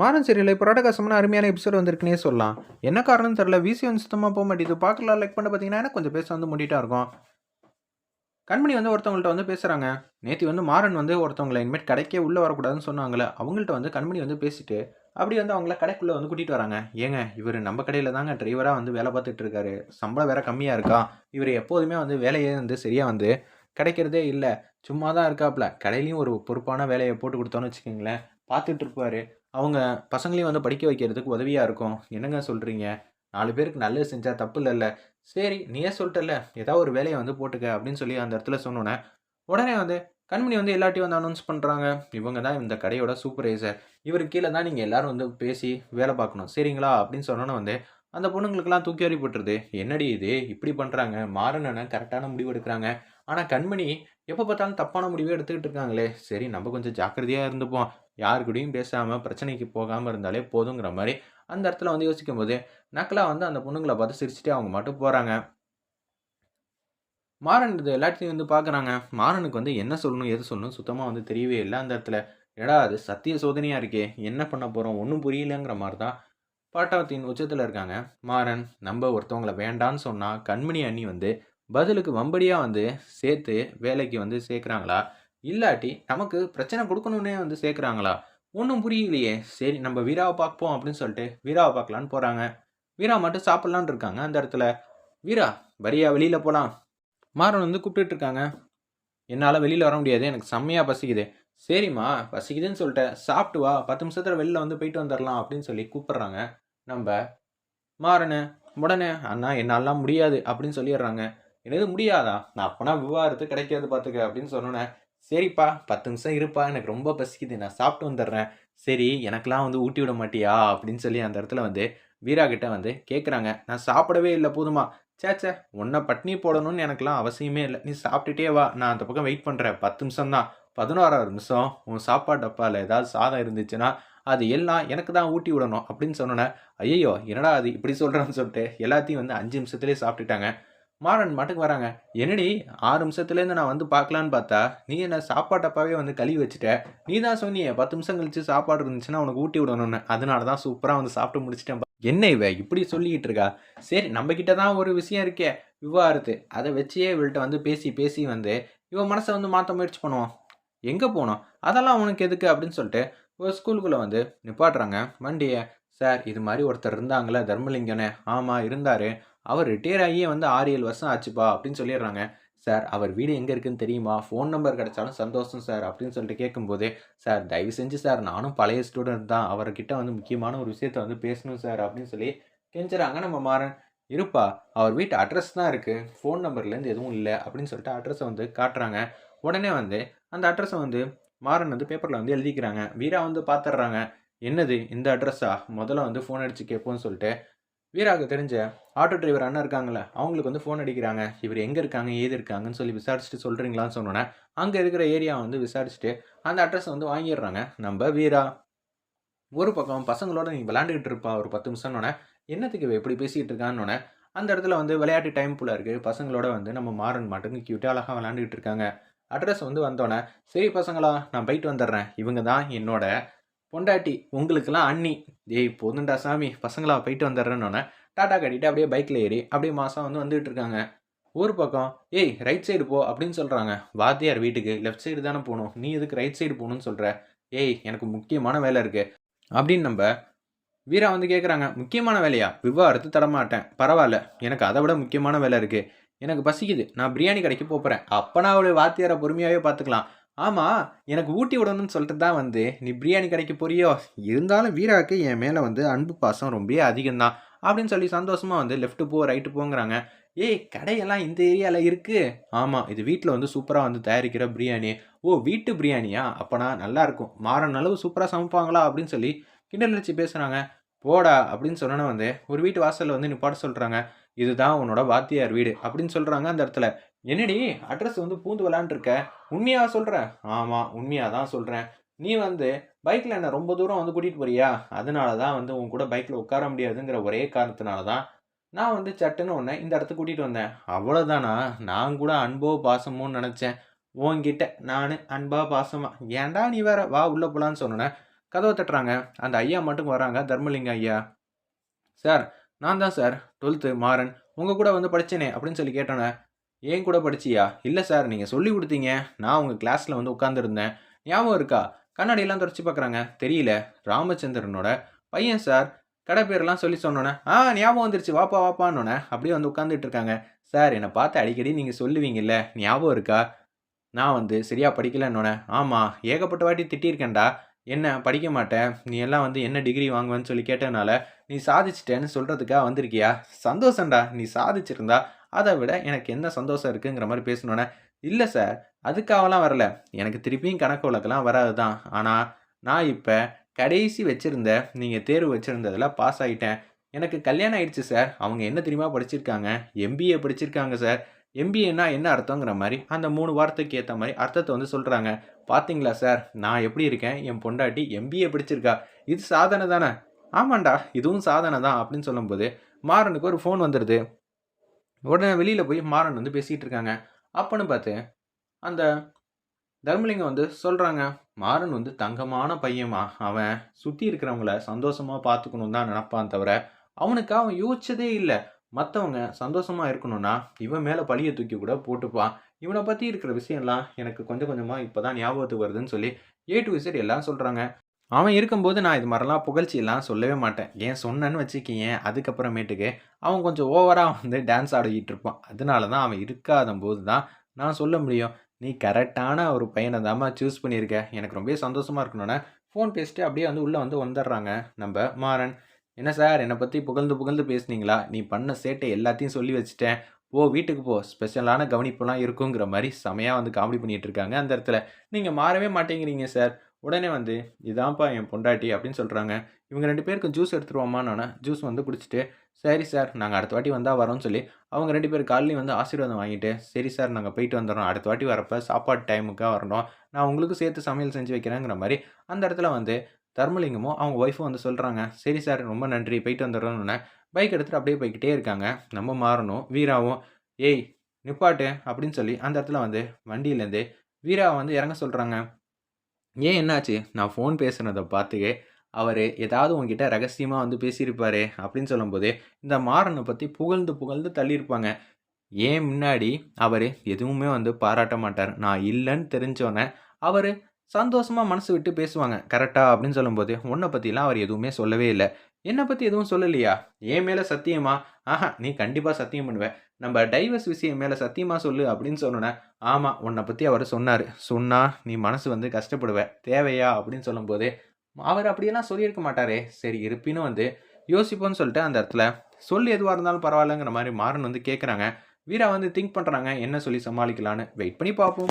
Maran serial இப்போ ரோடகாசமான அருமையான episode வந்திருக்குனே சொல்லலாம். என்ன காரணம் தெரில விசி வந்து சுத்தமாக போக மாட்டேது பார்க்கலாம் லைக் பண்ண பார்த்தீங்கன்னா எனக்கு கொஞ்சம் பேச வந்து முடிட்டா இருக்கும். கண்மணி வந்து ஒருத்தவங்கள்ட்ட வந்து பேசுகிறாங்க நேற்று வந்து மாறன் வந்து ஒருத்தவங்களை இனிமேட் கடைக்கே உள்ளே வரக்கூடாதுன்னு சொன்னாங்களே அவங்கள்ட்ட வந்து கண்மணி வந்து பேசிட்டு அப்படி வந்து அவங்கள கடைக்குள்ளே வந்து கூட்டிகிட்டு வராங்க. ஏங்க இவர் நம்ம கடையில் தாங்க டிரைவராக வந்து வேலை பார்த்துட்டு இருக்காரு. சம்பளம் வேற கம்மியாக இருக்கா? இவர் எப்போதுமே வந்து வேலையே வந்து சரியாக வந்து கிடைக்கிறதே இல்லை. சும்மா தான் இருக்காப்புல கடையிலையும் ஒரு பொறுப்பான வேலையை போட்டு கொடுத்தோன்னு வச்சுக்கோங்களேன். பார்த்துட்டு இருப்பாரு. அவங்க பசங்களையும் வந்து படிக்க வைக்கிறதுக்கு உதவியாக இருக்கும். என்னங்க சொல்கிறீங்க நாலு பேருக்கு நல்லது செஞ்சால் தப்பு இல்லைல்ல. சரி நீயே சொல்லிட்டல ஏதாவது ஒரு வேலையை வந்து போட்டுக்க அப்படின்னு சொல்லி அந்த இடத்துல சொன்னோன்னே உடனே வந்து கண்மணி வந்து எல்லாட்டையும் வந்து அனௌன்ஸ் பண்ணுறாங்க இவங்க தான் இந்த கடையோட சூப்பர்வைசர் இவர் கீழே தான் நீங்கள் எல்லாரும் வந்து பேசி வேலை பார்க்கணும். சரிங்களா? அப்படின்னு சொன்னோன்னே வந்து அந்த பொண்ணுங்களுக்கெல்லாம் தூக்கி எறிப்பட்டுருது என்னடி இது? இப்படி பண்ணுறாங்க மாறனனை கரெக்டான முடிவு எடுக்கிறாங்க. ஆனால் கண்மணி எப்போ பார்த்தாலும் தப்பான முடிவே எடுத்துக்கிட்டு இருக்காங்களே. சரி நம்ம கொஞ்சம் ஜாக்கிரதையாக இருந்துப்போம். யார் கூடயும் பேசாமல் பிரச்சனைக்கு போகாமல் இருந்தாலே போதுங்கிற மாதிரி அந்த இடத்துல வந்து யோசிக்கும் போது நக்கலாக வந்து அந்த பொண்ணுங்களை பார்த்து சிரிச்சுட்டு அவங்க மட்டும் போகிறாங்க மாறன் இது எல்லாத்தையும் வந்து பார்க்குறாங்க மாறனுக்கு வந்து என்ன சொல்லணும் எது சொல்லணும் சுத்தமாக வந்து தெரியவே இல்லை அந்த இடத்துல. எடா அது சத்திய சோதனையாக இருக்கே. என்ன பண்ண போகிறோம் ஒன்றும் புரியலங்கிற மாதிரி தான் பாட்டாவத்தின் உச்சத்தில் இருக்காங்க. மாறன் நம்ம ஒருத்தவங்களை வேண்டான்னு சொன்னால் கண்மணி அண்ணி வந்து பதிலுக்கு வம்படியாக வந்து சேர்த்து வேலைக்கு வந்து சேர்க்குறாங்களா? இல்லாட்டி நமக்கு பிரச்சனை கொடுக்கணுன்னே வந்து சேர்க்குறாங்களா? ஒன்றும் புரியலையே. சரி நம்ம வீராவை பார்ப்போம் அப்படின்னு சொல்லிட்டு வீராவை பார்க்கலான்னு போகிறாங்க வீரா மட்டும் சாப்பிட்லான்னு இருக்காங்க அந்த இடத்துல. வீரா வரியா வெளியில் போகலாம் மாறன் வந்து கூப்பிட்டுட்டு இருக்காங்க. என்னால் வெளியில் வர முடியாது. எனக்கு செம்மையாக பசிக்குது. சரிம்மா பசிக்குதுன்னு சொல்லிட்டேன் சாப்பிட்டு வா. பத்து நிமிஷத்தில் வெளியில் வந்து போயிட்டு வந்துடலாம் அப்படின்னு சொல்லி கூப்பிட்றாங்க. நம்ம மாறனு உடனே அண்ணா என்னாலாம் முடியாது அப்படின்னு சொல்லிடுறாங்க. என்னது முடியாதா? நான் அப்போனா விவாகரத்து கிடைக்காது பார்த்துக்க அப்படின்னு சொன்னோன்னே சரிப்பா பத்து நிமிஷம் இருப்பா எனக்கு ரொம்ப பசிக்குது நான் சாப்பிட்டு வந்துடுறேன். சரி எனக்கெல்லாம் வந்து ஊட்டி விட மாட்டியா? அப்படின்னு சொல்லி அந்த இடத்துல வந்து வீரா கிட்ட வந்து கேட்குறாங்க நான் சாப்பிடவே இல்லை போதுமா? சேச்சே உன்னை பட்னி போடணும்னு எனக்கெல்லாம் அவசியமே இல்லை. நீ சாப்பிட்டுட்டே வா. நான் அந்த பக்கம் வெயிட் பண்ணுறேன் பத்து நிமிஷம் தான். பதினோராவது நிமிஷம் உன் சாப்பாடு டப்பாவில் ஏதாவது சாதம் இருந்துச்சுன்னா அது எல்லாம் எனக்கு தான் ஊட்டி விடணும் அப்படின்னு சொன்னோன்னே ஐயோ என்னடா அது இப்படி சொல்கிறேன்னு சொல்லிட்டு எல்லாத்தையும் வந்து அஞ்சு நிமிஷத்துலேயே சாப்பிட்டுட்டாங்க. மாறன் மாட்டுக்கு வராங்க. என்னடி ஆறு நிமிஷத்துலேருந்து நான் வந்து பார்க்கலான்னு பார்த்தா நீ என்ன சாப்பாட்டப்பாவே வந்து கழுவி வச்சுட்ட? நீ தான் சொன்னியே பத்து நிமிஷம் கழிச்சு சாப்பாடு இருந்துச்சுன்னா உனக்கு ஊட்டி விடணும்னு. அதனால தான் சூப்பராக வந்து சாப்பிட்டு முடிச்சிட்டேன் என்ன இவ இப்படி சொல்லிக்கிட்டு இருக்கா? சரி நம்ம தான் ஒரு விஷயம் இருக்கே விவாகரத்து. அதை வச்சே இவள்கிட்ட வந்து பேசி பேசி வந்து இவன் மனசை வந்து மாற்ற முயற்சி பண்ணுவான். எங்கே போனோம் அதெல்லாம் உனக்கு எதுக்கு அப்படின்னு சொல்லிட்டு ஒரு ஸ்கூலுக்குள்ளே வந்து நிப்பாட்டுறாங்க. வண்டியை சார் இது மாதிரி ஒருத்தர் இருந்தாங்களே தர்மலிங்கனே ஆமாம் இருந்தார் அவர் ரிட்டையர் ஆகியே வந்து ஆறு ஏழு வருஷம் ஆச்சுப்பா அப்படின்னு சொல்லிடுறாங்க. சார் அவர் வீடு எங்கே இருக்குன்னு தெரியுமா? ஃபோன் நம்பர் கிடைச்சாலும் சந்தோஷம் சார் அப்படின்னு சொல்லிட்டு கேட்கும்போது சார் தயவு செஞ்சு சார் நானும் பழைய ஸ்டூடெண்ட் தான். அவர்கிட்ட வந்து முக்கியமான ஒரு விஷயத்த வந்து பேசணும் சார் அப்படின்னு சொல்லி கெஞ்சுறாங்க நம்ம மாறன். இருப்பா அவர் வீட்டு அட்ரஸ் தான் இருக்குது ஃபோன் நம்பர்லேருந்து எதுவும் இல்லை அப்படின்னு சொல்லிட்டு அட்ரஸை வந்து காட்டுறாங்க. உடனே வந்து அந்த அட்ரஸை வந்து மாறன் வந்து பேப்பரில் வந்து எழுதிக்கிறாங்க. வீரா வந்து பார்த்துட்றாங்க என்னது இந்த அட்ரஸா முதல்ல வந்து ஃபோன் அடித்து கேட்போம்னு சொல்லிட்டு வீராவுக்கு தெரிஞ்ச ஆட்டோ டிரைவர் அண்ணன் இருக்காங்களே அவங்களுக்கு வந்து ஃபோன் அடிக்கிறாங்க. இவர் எங்கே இருக்காங்க ஏது இருக்காங்கன்னு சொல்லி விசாரிச்சுட்டு சொல்கிறீங்களான்னு சொன்னோன்னே அங்கே இருக்கிற ஏரியா வந்து விசாரிச்சுட்டு அந்த அட்ரஸை வந்து வாங்கிடுறாங்க. நம்ம வீரா. ஒரு பக்கம் பசங்களோட நீ விளாண்டுக்கிட்டு இருப்பா ஒரு பத்து நிமிஷம்னோடனே என்னத்துக்கு இவ எப்படி பேசிகிட்டு இருக்கான்னொன்னே அந்த இடத்துல வந்து விளையாட்டு டைம் போல இருக்குது பசங்களோட வந்து நம்ம மாறன் மாட்டுக்கு கியூட்டாக அழகாக விளாண்டுக்கிட்டு இருக்காங்க. அட்ரஸ் வந்து வந்தோடனே சரி பசங்களா நான் போயிட்டு வந்துடுறேன். இவங்க தான் என்னோட பொண்டாட்டி உங்களுக்கெல்லாம் அண்ணி. ஏய் போதுண்டா சாமி பசங்களா போயிட்டு வந்துடுறேன்னொன்னே டாட்டா கட்டிட்டு அப்படியே பைக்கில் ஏறி அப்படியே மாதம் வந்து வந்துட்டு இருக்காங்க ஒரு பக்கம் ஏய் ரைட் சைடு போ அப்படின்னு சொல்கிறாங்க வாத்தியார் வீட்டுக்கு லெஃப்ட் சைடு தானே போகணும். நீ எதுக்கு ரைட் சைடு போகணும்னு சொல்கிற ஏய் எனக்கு முக்கியமான வேலை இருக்குது அப்படின்னு நம்ம வீரா வந்து கேட்குறாங்க முக்கியமான வேலையா? விவாகரத்து தரமாட்டேன் பரவாயில்ல. எனக்கு அதை விட முக்கியமான வேலை இருக்குது எனக்கு பசிக்குது. நான் பிரியாணி கடைக்கு போகிறேன் அப்போனா அவளை வாத்தியாரை பொறுமையாகவே பார்த்துக்கலாம். ஆமாம் எனக்கு ஊட்டி விடணும்னு சொல்லிட்டு தான் வந்து. நீ பிரியாணி கடைக்கு போறியோ? இருந்தாலும் வீராவுக்கு என் மேலே வந்து அன்பு பாசம் ரொம்ப அதிகம்தான் அப்படின்னு சொல்லி சந்தோஷமாக வந்து லெஃப்ட்டு போ ரைட்டு போங்கிறாங்க. ஏய் கடையெல்லாம் இந்த ஏரியாவில் இருக்குது ஆமாம் இது வீட்டில் வந்து சூப்பராக வந்து தயாரிக்கிற பிரியாணி. ஓ வீட்டு பிரியாணியா? அப்போனா நல்லாயிருக்கும் மாறன் அளவு சூப்பராக சமைப்பாங்களா? அப்படின்னு சொல்லி கிண்டல் வச்சு பேசுகிறாங்க போடா அப்படின்னு சொன்னோன்னே வந்து ஒரு வீட்டு வாசலில் வந்து நிப்பாட்ட சொல்கிறாங்க இதுதான் உன்னோட வாத்தியார் வீடு அப்படின்னு சொல்கிறாங்க அந்த இடத்துல. என்னடி அட்ரஸ் வந்து பூந்து விளாண்டுருக்க உண்மையாக சொல்கிறேன் ஆமாம் உண்மையாக தான் சொல்கிறேன் நீ வந்து பைக்கில் என்ன ரொம்ப தூரம் வந்து கூட்டிகிட்டு போறியா? அதனால தான் வந்து உன் கூட பைக்கில் உட்கார முடியாதுங்கிற ஒரே காரணத்தினால தான் நான் வந்து சட்டுன்னு ஒன்று இந்த இடத்துக்கு கூட்டிகிட்டு வந்தேன். அவ்வளோதானா நான் கூட அன்போ பாசமோன்னு நினச்சேன். உன்கிட்ட நான் அன்பா பாசமா. ஏன்டா நீ வேற வா உள்ளே போகலான்னு சொன்னேன்? கதவை தட்டுறாங்க. அந்த ஐயா மட்டும் வராங்க தர்மலிங்க ஐயா. சார் நான் தான் சார். டுவெல்த்து மாறன். உங்கள் கூட வந்து படித்தேனே அப்படின்னு சொல்லி கேட்டோன்னே ஏன் கூட படிச்சியா? இல்லை சார் நீங்கள் சொல்லி கொடுத்தீங்க. நான் உங்கள் கிளாஸில் வந்து உட்காந்துருந்தேன் ஞாபகம் இருக்கா? கண்ணாடியெல்லாம் தொடச்சி பார்க்குறாங்க தெரியல. ராமச்சந்திரனோட பையன் சார். கடை பேர்லாம் சொல்லி சொன்னோன்னே ஆ ஞாபகம் வந்துருச்சு. வாப்பா வாப்பான்னொன்னே அப்படியே வந்து உட்காந்துட்டு இருக்காங்க. சார் என்னை பார்த்து அடிக்கடி நீங்கள் சொல்லுவீங்கல்ல. ஞாபகம் இருக்கா? நான் வந்து சரியாக படிக்கலன்னொன்னே ஆமாம் ஏகப்பட்ட வாட்டி திட்டியிருக்கேன்டா. என்ன படிக்க மாட்டேன். நீ எல்லாம் வந்து என்ன டிகிரி வாங்குவேன்னு சொல்லி கேட்டனால நீ சாதிச்சிட்டேன்னு சொல்கிறதுக்காக வந்திருக்கியா? சந்தோஷம்டா. நீ சாதிச்சிருந்தா அதை விட எனக்கு என்ன சந்தோஷம் இருக்குங்கிற மாதிரி பேசணுன்னே இல்லை சார் அதுக்காகலாம் வரல. எனக்கு திருப்பியும் கணக்கு வழக்கெல்லாம் வராது தான் ஆனால் நான் இப்போ கடைசி வச்சுருந்த நீங்கள் தேர்வு வச்சுருந்ததில் பாஸ் ஆகிட்டேன் எனக்கு கல்யாணம் ஆயிடுச்சு சார். அவங்க என்ன தெரியுமா படிச்சிருக்காங்க? எம்பிஏ படிச்சிருக்காங்க சார். எம்பிஏன்னா என்ன அர்த்தங்கிற மாதிரி அந்த மூணு வார்த்தைக்கு ஏற்ற மாதிரி அர்த்தத்தை வந்து சொல்கிறாங்க பார்த்தீங்களா சார்? நான் எப்படி இருக்கேன்? என் பொண்டாட்டி எம்பிஏ படிச்சிருக்கா. இது சாதனை தானே ஆமாண்டா இதுவும் சாதனை தான் அப்படின்னு சொல்லும்போது மாறனுக்கு ஒரு ஃபோன் வந்துடுது உடனே வெளியில் போய் மாறன் வந்து பேசிகிட்டு இருக்காங்க. அப்பன்னு பார்த்து அந்த தர்மலிங்கம் வந்து சொல்கிறாங்க மாறன் வந்து தங்கமான பையன்மா. அவன் சுற்றி இருக்கிறவங்கள சந்தோஷமாக பார்த்துக்கணும் தான் நினப்பான் தவிர அவனுக்கு அவன் யோசிச்சதே இல்லை. மற்றவங்க சந்தோஷமாக இருக்கணும்னா இவன் மேலே பழியை தூக்கி கூட போட்டுப்பான். இவனை பற்றி இருக்கிற விஷயம்லாம் எனக்கு கொஞ்சம் கொஞ்சமாக இப்போ தான் ஞாபகத்துக்கு வருதுன்னு சொல்லி ஏ டு விசிட் எல்லாம் சொல்கிறாங்க அவன் இருக்கும்போது நான் இது மாதிரிலாம் புகழ்ச்சியெல்லாம் சொல்லவே மாட்டேன். ஏன் சொன்னேன்னு வச்சுக்கிங்க அதுக்கப்புறமேட்டுக்கு அவன் கொஞ்சம் ஓவராக வந்து டான்ஸ் ஆடிக்கிட்டு இருப்பான். அதனால தான் அவன் இருக்காத போது தான் நான் சொல்ல முடியும். நீ கரெக்டான ஒரு பையனை தாம்மா சூஸ் பண்ணியிருக்க. எனக்கு ரொம்ப சந்தோஷமாக இருக்கணும்னா. ஃபோன் பேசிட்டு அப்படியே வந்து உள்ளே வந்து வந்துடுறாங்க நம்ம மாறன். என்ன சார் என்னை பற்றி புகழ்ந்து புகழ்ந்து பேசுனீங்களா? நீ பண்ண சேட்டை எல்லாத்தையும் சொல்லி வச்சுட்டேன். ஓ வீட்டுக்கு போ. ஸ்பெஷலான கவனிப்புலாம் இருக்குங்கிற மாதிரி செமையாக வந்து காமெடி பண்ணிகிட்டு இருக்காங்க அந்த இடத்துல. நீங்கள் மாறவே மாட்டேங்கிறீங்க சார் உடனே வந்து இதான்ப்பா என் பொண்டாட்டி அப்படின்னு சொல்கிறாங்க இவங்க ரெண்டு பேருக்கு ஜூஸ் எடுத்துருவோமான்னு ஜூஸ் வந்து குடிச்சிட்டு சரி சார் நாங்கள் அடுத்த வாட்டி வந்தால் வரோம்னு சொல்லி அவங்க ரெண்டு பேர் காலையும் வந்து ஆசீர்வாதம் வாங்கிட்டு சரி சார் நாங்கள் போயிட்டு வந்துடுறோம். அடுத்த வாட்டி வரப்போ சாப்பாடு டைமுக்காக வரணும். நான் உங்களுக்கு சேர்த்து சமையல் செஞ்சு வைக்கிறேங்கிற மாதிரி அந்த இடத்துல வந்து தர்மலிங்கமும் அவங்க ஒய்ஃபும் வந்து சொல்கிறாங்க சரி சார் ரொம்ப நன்றி. போயிட்டு வந்துடுறோன்னு பைக் எடுத்துகிட்டு அப்படியே போய்கிட்டே இருக்காங்க. நம்ம மாறணும். வீராவும் ஏய் நிப்பாட்டு அப்படின்னு சொல்லி அந்த இடத்துல வந்து வண்டியிலேருந்து வீராவை வந்து இறங்க சொல்கிறாங்க ஏன் என்னாச்சு? நான் ஃபோன் பேசுனதை பார்த்துக்கே அவர் ஏதாவது உங்ககிட்ட ரகசியமாக வந்து பேசியிருப்பாரு அப்படின்னு சொல்லும்போது இந்த மாறனை பற்றி புகழ்ந்து புகழ்ந்து தள்ளியிருப்பாங்க. ஏன் முன்னாடி அவர் எதுவுமே வந்து பாராட்ட மாட்டார். நான் இல்லைன்னு தெரிஞ்சோன்னே அவர் சந்தோஷமாக மனசு விட்டு பேசுவாங்க. கரெக்டாக அப்படின்னு சொல்லும்போது உன்னை பற்றிலாம் அவர் எதுவுமே சொல்லவே இல்லை. என்னை பற்றி எதுவும் சொல்லலையா? என் மேலே சத்தியமா? ஆஹா நீ கண்டிப்பாக சத்தியம் பண்ணுவேன் நம்ம டைவர்ஸ் விஷயம் மேலே சத்தியமாக சொல்லு அப்படின்னு சொன்னோன்னே ஆமாம் உன்னை பற்றி அவர் சொன்னார். சொன்னால் நீ மனசு வந்து கஷ்டப்படுவ. தேவையா? அப்படின்னு சொல்லும்போது அவர் அப்படியெல்லாம் சொல்லியிருக்க மாட்டாரே. சரி இருப்பினும் வந்து யோசிப்போன்னு சொல்லிட்டு அந்த இடத்துல சொல் எதுவாக இருந்தாலும் பரவாயில்லங்கிற மாதிரி மாறன் வந்து கேட்குறாங்க வீரா வந்து திங்க் பண்ணுறாங்க என்ன சொல்லி சமாளிக்கலான்னு வெயிட் பண்ணி பார்ப்போம்.